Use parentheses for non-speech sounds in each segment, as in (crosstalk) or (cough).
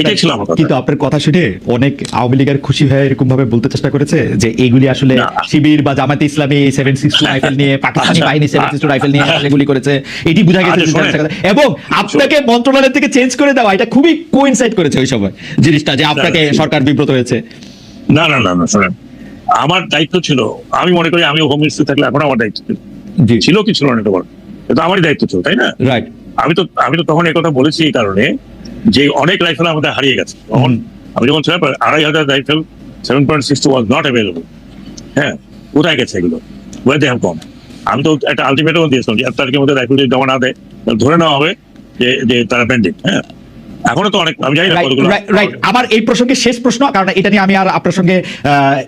এটাই ছিল আমার কিন্তু আপনার কথা শুনে অনেক আওয়ামী লীগের খুশি হয়ে এরকম ভাবে বলতে চেষ্টা করেছে যে আসলে শিবির বা জামাতে ইসলামী সেভেন সিক্স টু রাইফেল নিয়ে পাকিস্তানি। বাহিনী সেভেন সিক্স টু রাইফেল নিয়ে এগুলি করেছে। এটি বোঝা গেছে আচ্ছা, এবং আপনাকে মন্ত্রণালয় থেকে চেঞ্জ করে দেওয়া এটা খুবই কোইনসাইড করেছে ওই সময় জিনিসটা যে আপনাকে সরকার বিব্রত হয়েছে। না না না না শোনেন। আমার দায়িত্ব ছিল আমি মনে করি আমি হোম মিনিস্টার থাকলে এখন আমার দায়িত্ব ছিল। ছিল কি ছিল না এটা বল। এটা আমারই দায়িত্ব ছিল তাই না? রাইট আমি তো আমি তো তখন এই কথা বলেছি এই কারণে যে অনেক রাইফেল আমাদের হারিয়ে গেছে। তখন আমি যখন ছিলাম আড়াই হাজার rifle seven point six was not available হ্যাঁ কোথায় গেছে এগুলো? ওয়ে দে হ্যাভ কম আমি তো একটা আলটিমেটাম দিয়েছিলাম যে এক তারিখের মধ্যে রাইফেল যদি জমা না দেয় তাহলে ধরে নেওয়া হবে যে যে তারা পেন্ডিং হ্যাঁ। এখনও তো অনেক আমি জানি না কতগুলো রাইট আমার এই প্রসঙ্গে শেষ প্রশ্ন কারণ এটা নিয়ে আমি আর আপনার সঙ্গে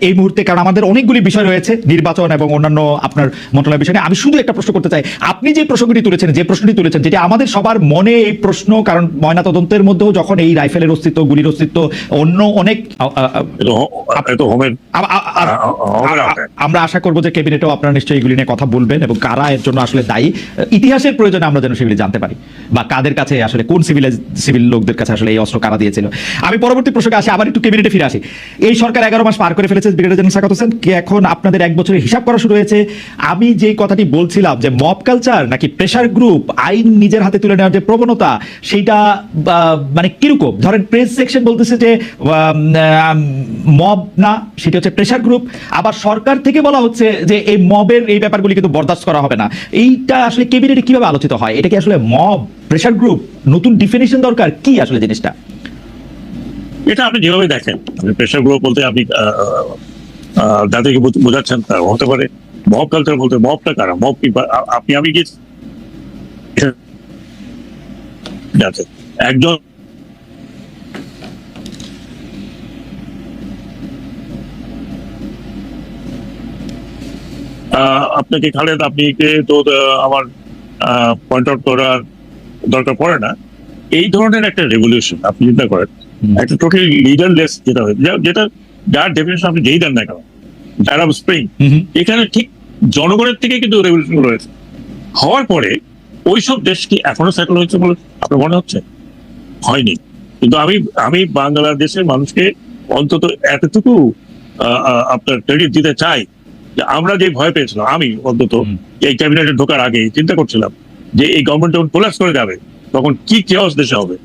এই মুহূর্তে কারণ আমাদের অনেকগুলি বিষয় রয়েছে নির্বাচন এবং অন্যান্য আপনার মন্ত্রণালয় বিষয় আমি শুধু একটা প্রশ্ন করতে চাই। আপনি যে প্রসঙ্গটি তুলেছেন যে প্রশ্নটি তুলেছেন যেটা আমাদের সবার মনে এই প্রশ্ন কারণ ময়না তদন্তের মধ্যেও যখন এই রাইফেলের অস্তিত্ব গুলির অস্তিত্ব অন্য অনেক। আমরা আশা করব যে ক্যাবিনেটেও আপনারা নিশ্চয়ই এগুলি নিয়ে কথা বলবেন এবং কারা এর জন্য আসলে দায়ী। ইতিহাসের প্রয়োজনে আমরা যেন সেগুলি জানতে পারি বা কাদের কাছে আসলে কোন সিভিল সিভিল লোকদের কাছে আসলে এই অস্ত্র কারা দিয়েছিল। আমি পরবর্তী প্রসঙ্গে আসি, আবার একটু ক্যাবিনেটে ফিরে আসি। এই সরকার এগারো মাস পার করে ফেলেছে, ব্রিগেডিয়ার জেনারেল সাকাত হোসেন। কি এখন আপনাদের এক বছরের হিসাব করা শুরু হয়েছে? আমি যে কথাটি বলছিলাম যে মব কালচার নাকি প্রেশার গ্রুপ, আইন নিজের হাতে তুলে নেওয়ার যে প্রবণতা, সেইটা মানে কীরকম? ধরেন প্রেস সেকশন বলতেছে যে মব না, সেটা হচ্ছে প্রেশার গ্রুপ। আবার সরকার থেকে বলা হচ্ছে যে এই মবের এই ব্যাপারগুলি কিন্তু বরদাস্ত করা হবে না। এইটা আসলে ক্যাবিনেটে কীভাবে আলোচিত হয়? এটা কি আসলে মব প্রেশার গ্রুপ, নতুন ডিফিনিশন দরকার, কি আসলে জিনিসটা? এটা আপনি যেভাবে দেখেন প্রেশার গ্রুপ বলতে আপনি যাদেরকে বোঝাচ্ছেন তা হতে পারে। মব কালচার বলতে মবটা কারা? মব কি আপনি, আমি কি আছে একজন আপনাকে খালেদ, আপনি তো আমার পয়েন্ট আউট করার দরকার পড়ে না এই ধরনের একটা রেভলিউশন আপনি চিন্তা করেন একটা টোটালি লিডারলেস যেটা হয় যেটা যার ডেফিনেশন আপনি যেই দেন না কেন আরব স্প্রিং এখানে ঠিক জনগণের থেকে কিন্তু রেভলিউশন রয়েছে হওয়ার পরে ওইসব দেশ কি এখনও সেটেল হয়েছে বলে আপনার মনে হচ্ছে? হয়নি। কিন্তু আমি আমি বাংলাদেশের মানুষকে অন্তত এতটুকু আপনার ক্রেডিট দিতে চাই যে আমরা যে ভয় পেয়েছিলাম আমি অন্তত এই ক্যাবিনেটে ঢোকার আগে চিন্তা করছিলাম যে এই গভর্নমেন্ট যখন কোলাপস করে যাবে তখন কি কেওস দেশে হবে?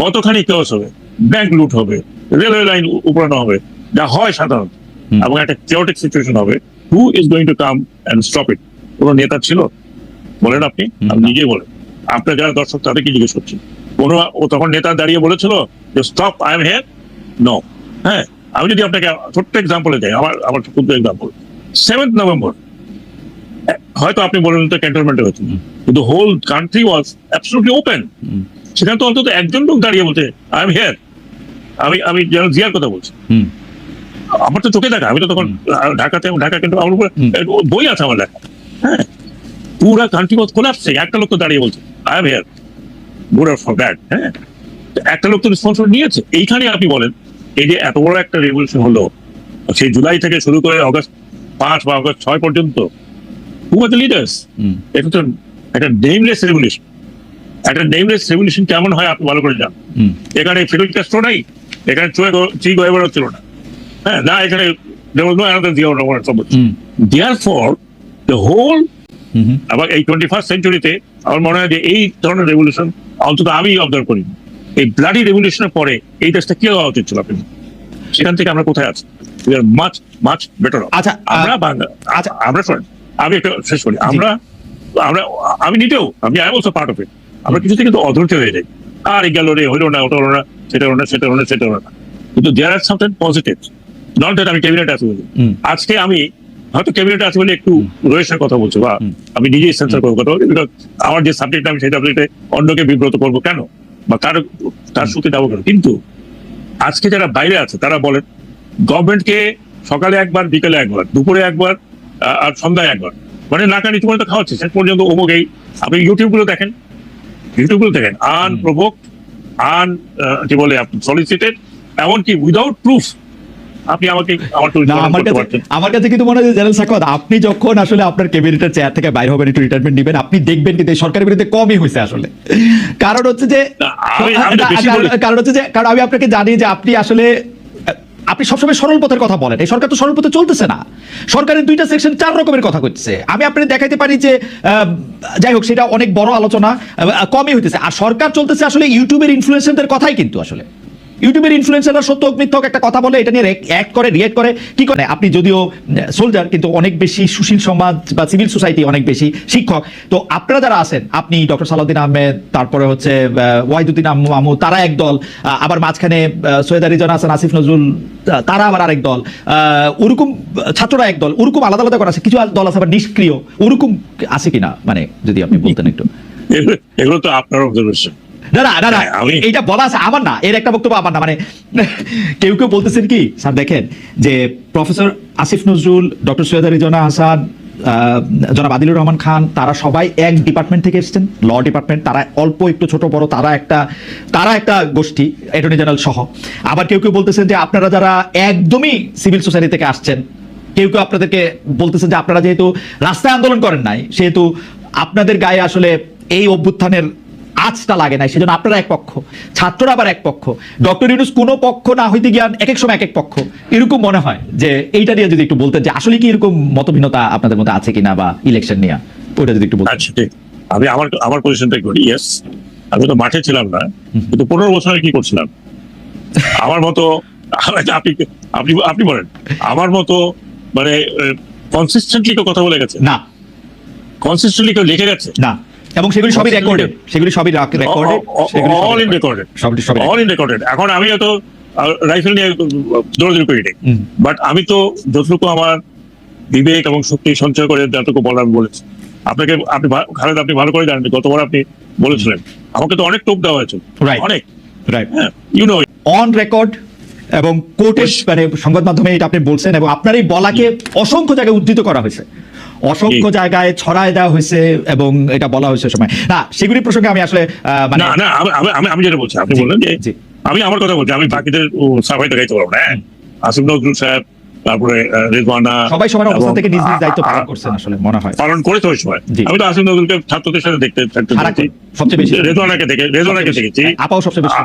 কতখানি কেওস হবে? ব্যাংক লুট হবে রেলওয়ে লাইন উপরানো হবে যা হয় সাধারণত। এবং একটা কেওটিক সিচুয়েশন হবে। Who is going to come and stop it কোনো নেতা ছিল? বলেন আপনি আপনি। নিজেই বলেন। আপনার যারা দর্শক তাদেরকে জিজ্ঞেস করছি। কোনো ও তখন নেতা দাঁড়িয়ে বলেছিল যে stop I am here no হ্যাঁ আমি যদি আপনাকে ছোট্ট এক্সাম্পলে যাই আমার আমার ক্ষুদ্র এক্সাম্পল সেভেন্থ নভেম্বর হয়তো আপনি বলেন তো ক্যান্টনমেন্টে হয়েছে কিন্তু whole country was absolutely open. সেখানে তো অন্তত একজন লোক দাঁড়িয়ে বলতে আই এম হেয়ার আমি আমি জেনারেল জিয়ার কথা বলছি। হুম। আমার তো চোখে দেখা আমি তো তখন ঢাকাতে ঢাকা কিন্তু আমার উপরে। বই আছে আমার লেখা। হ্যাঁ। পুরা কান্ট্রি ওয়াজ কোলাপসিং একটা লোক তো দাঁড়িয়ে বলছে I am here good for that হ্যাঁ একটা লোক তো রেসপন্সিবল নিয়েছে। এইখানে আপনি বলেন এই যে এত বড় একটা রেভলিউশন হলো সেই জুলাই থেকে শুরু করে অগস্ট পাঁচ বা অগস্ট ছয় পর্যন্ত হু আর দ্য লিডার্স এটা তো একটা নেমলেস রেভলিউশন একটা নেমলেস রেভলিউশন কেমন হয় আপনি ভালো করে জান হুম। এখানে ফিডেল ক্যাস্ট্রো নাই এখানে চুয়ে চি গোয়েবার ছিল না হ্যাঁ না এখানে another Zia Ramadan somebody. Hmm. Therefore, the whole হুম হুম। আবার এই টোয়েন্টি ফার্স্ট সেঞ্চুরিতে আমার মনে হয় যে এই ধরনের রেভলিউশন অন্তত আমি অবজার্ভ করি এই ব্লাডি রেভলিউশনের পরে এই দেশটা কি হওয়া উচিত ছিল আপনি সেখান থেকে আমরা কোথায় আছি we are much much better আচ্ছা আমরা বাংলা। আচ্ছা আমরা শোনেন আমি একটা শেষ করি। আমরা আমরা আমি নিজেও আমি I also part of it. আমরা কিছুতে কিন্তু অধৈর্য হয়ে যাই। আর এই গেল রে হইল না ওটা হলো না সেটা হলো না সেটা হলো না সেটা হলো না। কিন্তু there are something positive not that আমি ক্যাবিনেট আছি বলি। আজকে আমি হয়তো ক্যাবিনেট আছে বলে একটু রয়েছের কথা বলছো বা আমি নিজেই সেন্সার করব কথা বলি বিকজ আমার যে সাবজেক্ট আমি সেই সাবজেক্টে অন্যকে বিব্রত করব কেন? বা তার তার সুখে যাব কেন? কিন্তু আজকে যারা বাইরে আছে তারা বলেন গভর্নমেন্টকে সকালে একবার বিকেলে একবার দুপুরে একবার আর সন্ধ্যায় একবার। মানে নাকা নিচু করে তো খাওয়াচ্ছে। শেষ পর্যন্ত অমুক এই আপনি ইউটিউবগুলো দেখেন। ইউটিউবগুলো দেখেন। আনপ্রভোক আন কি বলে সলিসিটেড এমনকি উইদাউট প্রুফ আপনি আমাকে আমার কাছে কিন্তু মনে হয় জেনারেল আপনি যখন আসলে আপনার ক্যাবিনেটের চেয়ার থেকে বাইরে হবেন একটু রিটায়ারমেন্ট নেবেন আপনি দেখবেন কিন্তু সরকারের বিরুদ্ধে কমই হয়েছে আসলে। কারণ হচ্ছে যে। কারণ হচ্ছে যে কারণ আমি আপনাকে জানি যে আপনি আসলে আপনি সবসময় সরল পথের কথা বলেন। এই সরকার তো সরল পথে চলতেছে না। সরকারের দুইটা সেকশন চার রকমের কথা করছে আমি আপনাদের দেখাইতে পারি যে যাই হোক, সেটা অনেক বড় আলোচনা কমই হইতেছে। আর সরকার চলতেছে আসলে ইউটিউবের ইনফ্লুয়েন্সারদের কথাই কিন্তু আসলে। ইউটিউবের ইনফ্লুয়েন্সাররা সত্য মিথ্যক একটা কথা বলে এটা নিয়ে অ্যাক্ট করে রিয়েক্ট করে। কি করে? আপনি যদিও সোলজার কিন্তু অনেক বেশি সুশীল সমাজ বা সিভিল সোসাইটি অনেক বেশি শিক্ষক। তো আপনারা যারা আছেন, আপনি ডক্টর সালাউদ্দিন আহমেদ, তারপরে হচ্ছে ওয়াহিদুদ্দিন আহমু মামু তারা এক দল আবার মাঝখানে সৈয়দ আরিজন হাসান, আসিফ নজরুল তারা আবার আরেক দল। ওরকম, ছাত্ররা এক দল, ওরকম আলাদা আলাদা করে আছে, কিছু দল আছে আবার নিষ্ক্রিয়, ওরকম আছে কিনা? মানে যদি আপনি বলতেন একটু। এগুলো তো আপনার অবজারভেশন না না না না হ্যাঁ, এইটা বলা আছে আমার না এর একটা বক্তব্য আমার না মানে (laughs) কেউ কেউ বলতেছেন কি? স্যার দেখেন যে প্রফেসর আসিফ নজরুল ডক্টর সৈয়দ রিজনা হাসান জনাব আদিলুর রহমান খান তারা সবাই এক ডিপার্টমেন্ট থেকে এসেছেন ল ডিপার্টমেন্ট তারা অল্প একটু ছোট বড় তারা একটা তারা একটা গোষ্ঠী অ্যাটর্নি জেনারেল সহ। আবার কেউ কেউ বলতেছেন যে আপনারা যারা একদমই সিভিল সোসাইটি থেকে আসছেন কেউ কেউ আপনাদেরকে বলতেছেন যে আপনারা যেহেতু রাস্তায় আন্দোলন করেন নাই সেহেতু আপনাদের গায়ে আসলে এই অভ্যুত্থানের আজটা লাগে নাই সেজন্য আপনারা এক পক্ষ ছাত্ররা আবার এক পক্ষ। ডক্টর ইউনুস কোনো পক্ষ না হইতে গিয়ান এক এক সময় এক এক পক্ষ। এরকম মনে হয় যে এইটা নিয়ে যদি একটু বলতেন যে আসলে কি এরকম মতভিন্নতা আপনাদের মধ্যে আছে কিনা বা ইলেকশন নিয়ে ওইটা যদি একটু বলতেন। আচ্ছা ঠিক। আমি আমার আমার পজিশনটা করি ইয়েস আমি তো মাঠে ছিলাম না কিন্তু পনেরো বছরে কি করছিলাম? আমার মতো আপনি আপনি আপনি বলেন আমার মতো মানে কনসিস্টেন্টলি কেউ কথা বলে গেছে? না। কনসিস্টেন্টলি কেউ লিখে গেছে? না। এবং সেগুলি সবই রেকর্ডে সেগুলি সবই রেকর্ডে অল ইন রেকর্ডেড সবই সবই অল ইন রেকর্ডেড এখন আমি হয়তো রাইফেল নিয়ে দৌড়দৌড়ি করি বাট আমি তো যতটুকু আমার বিবেক এবং শক্তি সঞ্চয় করে যতটুকু বলার বলেছি। আপনাকে আপনি খালেদ আপনি ভালো করে জানেন গতবার আপনি বলেছিলেন। আমাকে তো অনেক টোপ দেওয়া হয়েছে. অনেক। Right you know on record এবং কোর্টের মানে সংবাদ মাধ্যমে এটা আপনি বলছেন এবং আপনার এই বলাকে অসংখ্য জায়গায় উদ্ধৃত করা হয়েছে। অসংখ্য জায়গায় ছড়ায় দেওয়া হয়েছে এবং এটা বলা হয়েছে সময়। না সেগুলি প্রসঙ্গে আমি আসলে আহ, মানে না না আমি- আমি আমি আমি যেটা বলছি আপনি বললেন যে আমি আমার কথা বলছি আমি বাকিদের সাফাই দেখাইতে পারব না হ্যাঁ? আসিফ নজরুল সাহেব তারপরে রেজওয়ানা সবাই সবার অবস্থান থেকে নিজ নিজ দায়িত্ব পালন করছেন আসলে মনে হয়। পালন করেছে ওই সময়। আমি তো নজরুলকে ছাত্রদের সাথে দেখতে থাকতে সবচেয়ে বেশি রেজওয়ানাকে দেখে রেজওয়ানাকে দেখেছি। আপাও সবচেয়ে বেশি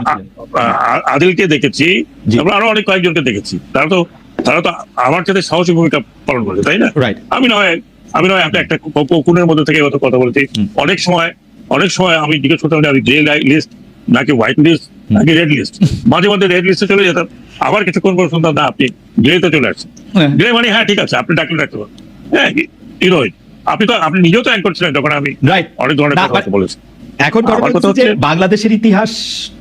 আদিলকে দেখেছি। তারপর আরও অনেক কয়েকজনকে দেখেছি। তারা তো তারা তো আমার সাথে সাহসী ভূমিকা পালন করেছে তাই না? আমি নয় আমি নয় একটা একটা মধ্যে থেকে কথা বলছি। অনেক সময় অনেক সময় আমি জিজ্ঞেস করতাম যে আমি গ্রে লিস্ট নাকি হোয়াইট লিস্ট নাকি রেড লিস্ট মাঝে মাঝে রেড লিস্টে চলে যেতাম। আবার কিছুক্ষণ পর শুনতাম না আপনি গ্রেতে চলে আসছেন। গ্রে মানে হ্যাঁ ঠিক আছে আপনি ডাকলে ডাকতে পারেন হ্যাঁ আপনি তো আপনি নিজেও তো অ্যাঙ্কর ছিলেন যখন আমি রাইট অনেক ধরনের কথা বলেছি। এখন বাংলাদেশের ইতিহাস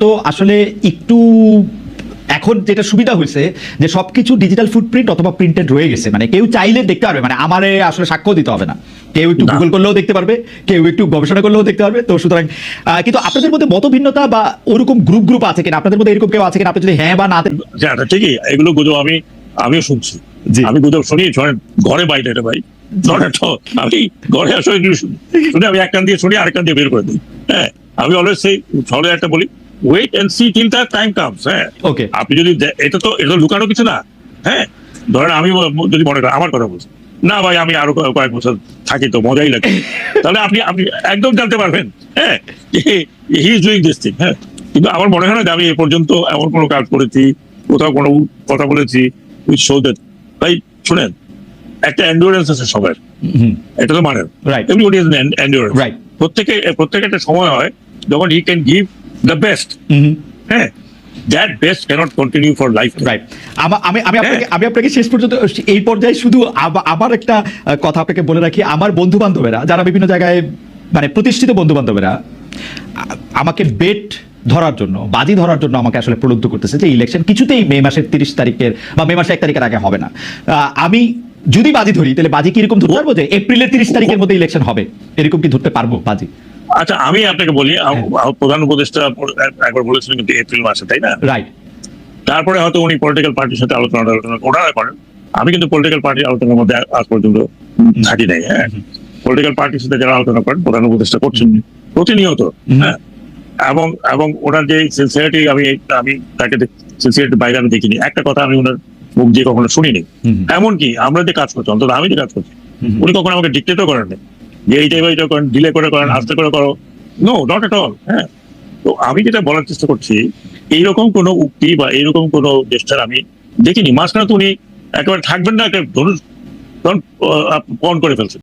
তো আসলে একটু এখন যেটা সুবিধা হয়েছে যে সবকিছু ডিজিটাল ফুটপ্রিন্ট অথবা প্রিন্টেড রয়ে গেছে। মানে কেউ চাইলে দেখতে পারবে মানে আমারে আসলে সাক্ষ্য দিতে হবে না। কেউ একটু গুগল করলেও দেখতে পারবে কেউ একটু গবেষণা করলেও দেখতে পারবে। তো সুতরাং কিন্তু আপনাদের মধ্যে মতভিন্নতা বা ওরকম গ্রুপ গ্রুপ আছে কিনা? আপনাদের মধ্যে এরকম কেউ আছে কিনা? আপনি যদি হ্যাঁ বা না ঠিকই এগুলো গুজব আমি আমিও শুনছি। আমি গুজব শুনি ঘরে বাইরে এটা ভাই। আমি ঘরে আসলে শুনি আমি এক কান দিয়ে শুনি আরেক কান দিয়ে বের করে দিই। হ্যাঁ আমি অলওয়েজ সেই ছলে একটা বলি wait and see till the time comes হ্যাঁ। ওকে আপনি যদি এটা তো এটা লুকানো কিছু না হ্যাঁ। ধরেন আমি যদি মনে করেন আমার কথা বলছি। না ভাই আমি আরও কয়েক বছর থাকি তো মজাই লাগে। তাহলে আপনি আপনি একদম জানতে পারবেন হ্যাঁ he is doing this thing হ্যাঁ। কিন্তু আমার মনে হয় না যে আমি এ পর্যন্ত এমন কোনো কাজ করেছি কোথাও কোনো কথা বলেছি উইথ শো দ্যাট ভাই শুনেন একটা এন্ডুরেন্স আছে সবার। এটা তো মানেন। Right everybody is endurance right প্রত্যেকে প্রত্যেকে একটা সময় হয় যখন he can give the best হ্যাঁ that best cannot continue for life right আমি আমি আপনাকে আমি আপনাকে শেষ পর্যন্ত এই পর্যায়ে শুধু আবার একটা কথা আপনাকে বলে রাখি। আমার বন্ধু বান্ধবেরা যারা বিভিন্ন জায়গায় মানে প্রতিষ্ঠিত বন্ধু বান্ধবেরা আমাকে বেট ধরার জন্য বাজি ধরার জন্য আমাকে আসলে প্রলুব্ধ করতেছে যে ইলেকশন কিছুতেই মে মাসের তিরিশ তারিখের বা মে মাসের এক তারিখের আগে হবে না। আমি যদি বাজি ধরি তাহলে বাজি কি এরকম ধরতে পারব যে এপ্রিলের তিরিশ তারিখের মধ্যে ইলেকশন হবে? এরকম কি ধরতে পারব বাজি? আচ্ছা আমি আপনাকে বলি আম- প্রধান উপদেষ্টা একবার বলেছিলেন কিন্তু এপ্রিল মাসে তাই না? রাইট তারপরে হয়তো উনি পলিটিক্যাল পার্টির সাথে আলোচনা আলোচনা ওনারা করেন। আমি কিন্তু পলিটিক্যাল পার্টির আলোচনার মধ্যে আজ পর্যন্ত থাকি নাই হ্যাঁ। পলিটিক্যাল পার্টির সাথে যারা আলোচনা করেন প্রধান উপদেষ্টা করছেন প্রতিনিয়ত হ্যাঁ। এবং এবং ওনার যে সিনসিয়ারিটি আমি আমি তাকে সিনসিয়ারিটি বাইরে আমি দেখিনি। একটা কথা আমি ওনার মুখ দিয়ে কখনো শুনিনি। এমনকি আমরা যে কাজ করছি অন্তত আমি যে কাজ করছি উনি কখনো আমাকে ডিক্টেটও করেন যে এইটাই বা এটা করেন ডিলে করে করেন আস্তে করে করো। নো নট এট অল হ্যাঁ। তো আমি যেটা বলার চেষ্টা করছি এইরকম কোনো উক্তি বা এইরকম কোনো চেষ্টার আমি দেখিনি। মাঝখানে তো উনি একেবারে থাকবেন না একটা আহ, পণ করে ফেলছেন।